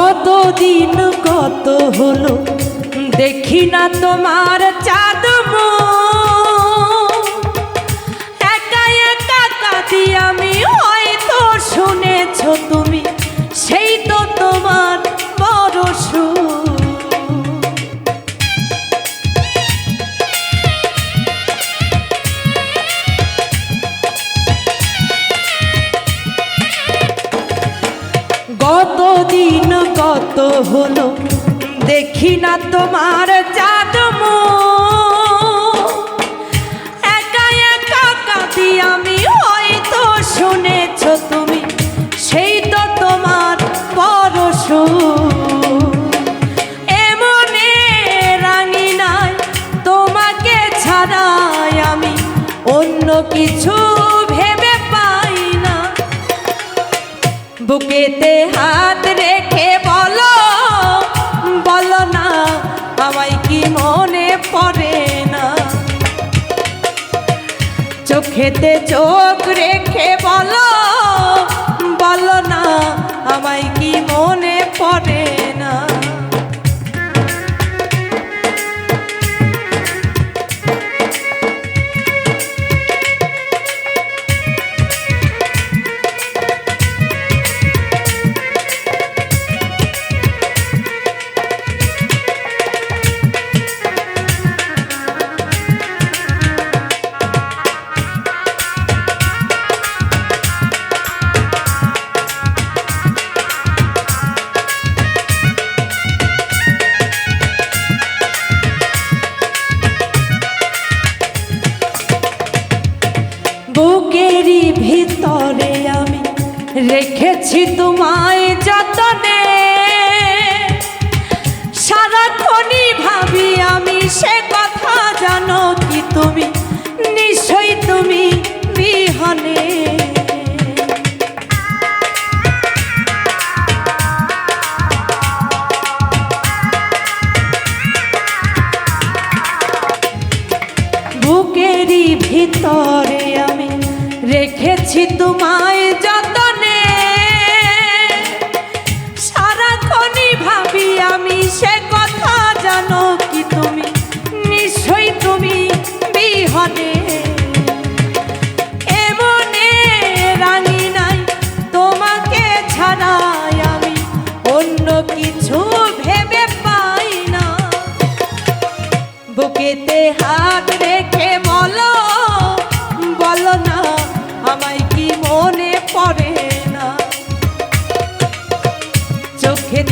গত দিন কত হলো দেখি না তোমার চাঁদ মুখ। কত হলো? দেখি না তোমার চাঁদ। একা একা কাঁদি আমি হয়তো শুনেছ তুমি, সেই তো তোমার পরশ। এমনে রাঙি নাই, তোমাকে ছাড়াই আমি, অন্য কিছু ভেবে পাই না। বুকেতে হাত রেখে চোখেতে চোখ রেখে বলো রেখেছি তোমায় যতনে। সারাক্ষণই ভাবি আমি সে কথা জানো কি তুমি, নিশ্চয়ই তুমি বিহনে। বুকেরই ভিতরে আমি রেখেছি তোমায় সে